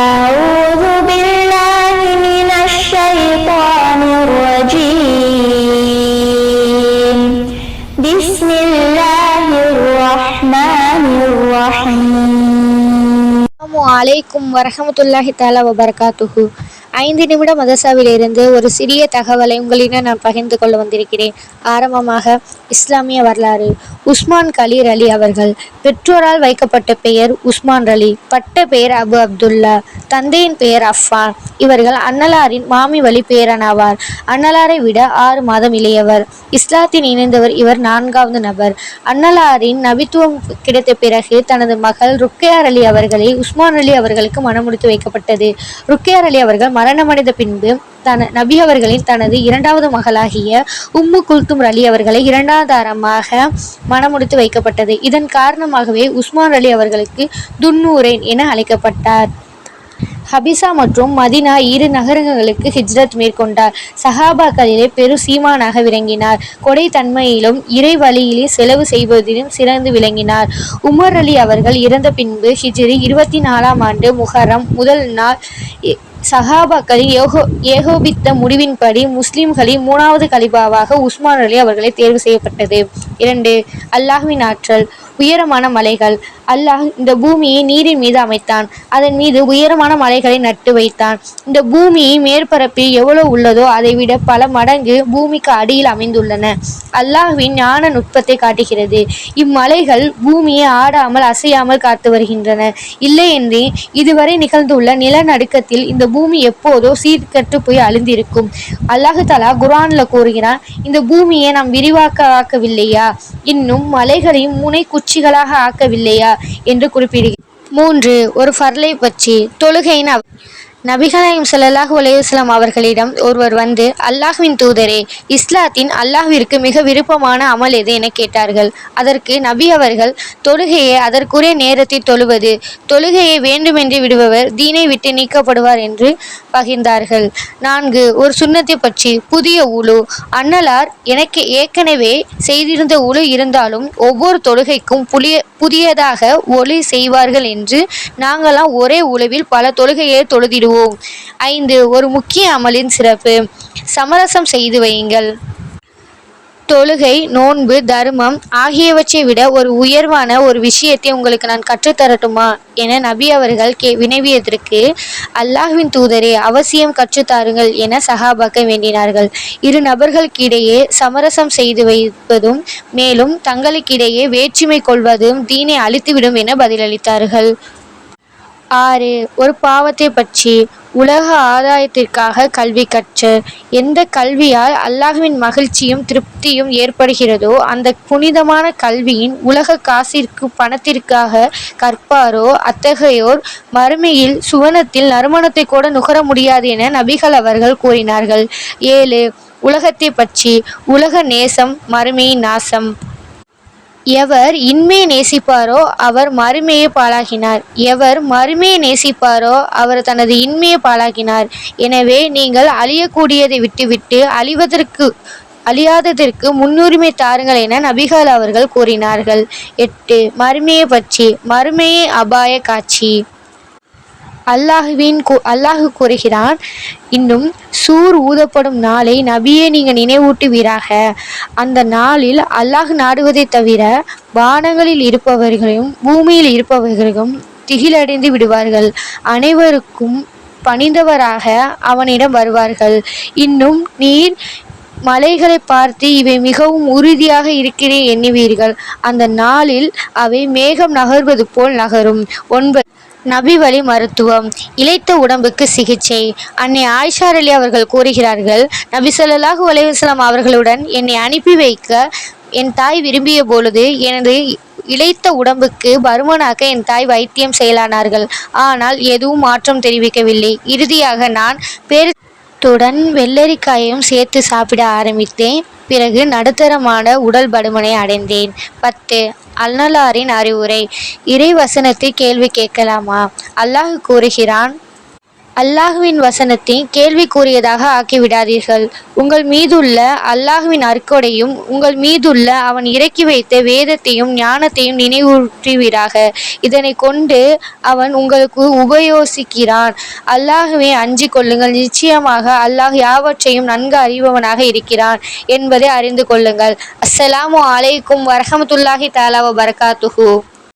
أعوذ بالله من الشيطان الرجيم بسم الله الرحمن الرحيم السلام عليكم ورحمة الله تعالى وبركاته ஐந்து நிமிட மதசாவிலிருந்து ஒரு சிறிய தகவலை உங்களிடம் நான் பகிர்ந்து கொள்ள வந்திருக்கிறேன். ஆரம்பமாக இஸ்லாமிய வரலாறு. உஸ்மான் கலீர் அலி அவர்கள் பெற்றோரால் வைக்கப்பட்ட பெயர் உஸ்மான் அலி பட்ட பெயர் அபு அப்துல்லா தந்தையின் பெயர் அஃபான் இவர்கள் அன்னலாரின் மாமி வழி பேரனாவார். அன்னலாரை விட ஆறு மாதம் இளையவர். இஸ்லாத்தின் இணைந்தவர் இவர் நான்காவது நபர். அன்னலாரின் நபித்துவம் கிடைத்த பிறகு தனது மகள் ருக்கையார் அலி அவர்களை உஸ்மான் அலி அவர்களுக்கு மனமுடித்து வைக்கப்பட்டது. ருக்கையார் அலி அவர்கள் மரணமடைந்த பின்பு தன நபி அவர்களின் தனது இரண்டாவது மகளாகிய உம்மு குல்தும் அலி அவர்களை இரண்டாதாரமாக மணமுடித்து வைக்கப்பட்டது. இதன் காரணமாகவே உஸ்மான் அலி அவர்களுக்கு துன்னூரேன் என அழைக்கப்பட்டார். ஹபிசா மற்றும் மதினா இரு நகரங்களுக்கு ஹிஜ்ரத் மேற்கொண்டார். சஹாபாக்களிலே பெரு சீமானாக விளங்கினார். கொடை தன்மையிலும் இறை வழியிலே செலவு செய்வதிலும் சிறந்து விளங்கினார். உமர் அலி அவர்கள் இறந்த பின்பு ஹிஜ்ரி இருபத்தி நாலாம் ஆண்டு முஹரம் முதல் நாள் எ- ஏகோ ஏகோபித்த முடிவின்படி முஸ்லிம்களின் மூணாவது கலிபாவாக உஸ்மான் அலி அவர்களை தேர்வு செய்யப்பட்டது. இரண்டு அல்லாஹ்வின் ஆற்றல் உயரமான மலைகள். அல்லாஹ் இந்த பூமியை நீரின் மீது அமைத்தான். அதன் மீது உயரமான மலைகளை நட்டு வைத்தான். இந்த பூமியின் மேற்பரப்பில் எவ்வளவு உள்ளதோ அதை விட பல மடங்கு பூமிக்கு அடியில் அமைந்துள்ளன. அல்லாஹ்வின் ஞான நுட்பத்தை காட்டுகிறது. இம்மலைகள் பூமியை ஆடாமல் அசையாமல் காத்து வருகின்றன. இல்லையென்றே இதுவரை நிகழ்ந்துள்ள நிலநடுக்கத்தில் இந்த பூமி எப்போதோ சீர்கட்டு போய் அழிந்திருக்கும். அல்லாஹு தலா குர்ஆன்ல கூறுகிறான் இந்த பூமியை நாம் விரிவாக்க ஆக்கவில்லையா? இன்னும் மலைகளையும் முனை குச்சிகளாக ஆக்கவில்லையா? என்று குறிப்பிடுகிறேன். மூன்று ஒரு ஃபர்லை பற்றி தொழுகையின் அவ- நபிகளாயும் அலையுஸ்லாம் அவர்களிடம் ஒருவர் வந்து அல்லாஹ்வின் தூதரே இஸ்லாத்தின் அல்லாஹ்விற்கு மிக விருப்பமான அமல் எது? என கேட்டார்கள். அதற்கு நபி அவர்கள் தொழுகையை அதற்குரிய நேரத்தில் தொழுவது தொழுகையை வேண்டுமென்று விடுபவர் தீனை விட்டு நீக்கப்படுவார் என்று பகிர்ந்தார்கள். நான்கு ஒரு சுண்ணத்தை பற்றி புதிய உழு அன்னலார் எனக்கு ஏற்கனவே செய்திருந்த உழு இருந்தாலும் ஒவ்வொரு தொழுகைக்கும் புதிய புதியதாக ஒளி செய்வார்கள் என்று நாங்களாம் ஒரே உழவில் பல தொழுகையை தொழுதிடுவோம். ஐந்து ஒரு முக்கிய அமலின் சிறப்பு. சமரசம் செய்து வையுங்கள். தொழுகை நோன்பு தர்மம் ஆகியவற்றை விட ஒரு உயர்வான ஒரு விஷயத்தை உங்களுக்கு நான் கற்றுத்தரட்டுமா? என நபி அவர்கள் கே வினவியதற்கு அல்லாஹ்வின் தூதரே அவசியம் கற்றுத்தாருங்கள் என சஹாபாக்க வேண்டினார்கள். இரு நபர்களுக்கிடையே சமரசம் செய்து வைப்பதும் மேலும் தங்களுக்கிடையே வேற்றுமை கொள்வதும் தீனை அழித்துவிடும் என பதிலளித்தார்கள். ஆறு ஒரு பாவத்தை பற்றி உலக ஆதாயத்திற்காக கல்வி கற்று எந்த கல்வியால் அல்லாஹுவின் மகிழ்ச்சியும் திருப்தியும் ஏற்படுகிறதோ அந்த புனிதமான கல்வியின் உலக காசிற்கு பணத்திற்காக கற்பாரோ அத்தகையோர் மறுமையில் சுவனத்தில் நறுமணத்தை கூட நுகர முடியாது என நபிகள் அவர்கள் கூறினார்கள். ஏழு உலகத்தை பற்றி உலக நேசம் மறுமையின் நாசம். எவர் இன்மையை நேசிப்பாரோ அவர் மறுமையை பாழாகினார். எவர் மறுமையை நேசிப்பாரோ அவர் தனது இன்மையை பாழாகினார். எனவே நீங்கள் அழியக்கூடியதை விட்டுவிட்டு அழிவதற்கு அழியாததற்கு முன்னுரிமை தாருங்கள் என நபிகள் அவர்கள் கூறினார்கள். எட்டு மறுமையை பற்றி மறுமையை அபாய காட்சி. அல்லாஹுவின் அல்லாஹு கூறுகிறான் இன்னும் சூர் ஊதப்படும் நாளை நபியே நீங்கள் நினைவூட்டுவீராக. அந்த நாளில் அல்லாஹ் நாடுவதை தவிர வானங்களில் இருப்பவர்களையும் பூமியில் இருப்பவர்களும் திகிலடைந்து விடுவார்கள். அனைவருக்கும் பணிந்தவராக அவனிடம் வருவார்கள். இன்னும் நீர் மலைகளை பார்த்து இவை மிகவும் உறுதியாக இருக்கிறேன் எண்ணுவீர்கள். அந்த நாளில் அவை மேகம் நகர்வது போல் நகரும். ஒன்பது நபி வழி மருத்துவம் இழைத்த உடம்புக்கு சிகிச்சை. அன்னை ஆயிஷா அலி அவர்கள் கூறுகிறார்கள் நபி ஸல்லல்லாஹு அலைஹி அவர்களுடன் என்னை அனுப்பி வைக்க என் தாய் விரும்பிய பொழுது எனது இழைத்த உடம்புக்கு பருமனாக்க என் தாய் வைத்தியம் செயலானார்கள் ஆனால் எதுவும் மாற்றம் தெரிவிக்கவில்லை. இறுதியாக நான் பேருத்துடன் வெள்ளரிக்காயையும் சேர்த்து சாப்பிட ஆரம்பித்தேன். பிறகு நடுத்தரமான உடல் படுமனை அடைந்தேன். பத்து அல்நலாரின் அறிவுரை. இறை வசனத்தை கேள்வி கேட்கலாமா? அல்லாஹ் கூறுகிறான் அல்லாஹுவின் வசனத்தை கேள்வி கூறியதாக ஆக்கிவிடாதீர்கள். உங்கள் மீதுள்ள அல்லாஹுவின் அற்கொடையும் உங்கள் மீதுள்ள அவன் இறக்கி வைத்த வேதத்தையும் ஞானத்தையும் நினைவூற்றுவீராக இதனை கொண்டு அவன் உங்களுக்கு உபயோசிக்கிறான். அல்லாஹுவை அஞ்சிக் கொள்ளுங்கள். நிச்சயமாக அல்லாஹ் யாவற்றையும் நன்கு அறிபவனாக இருக்கிறான் என்பதை அறிந்து கொள்ளுங்கள். அஸ்ஸலாமு அலைக்கும் வரஹமத்துல்லாஹி தாலா வபரகாத்துஹு.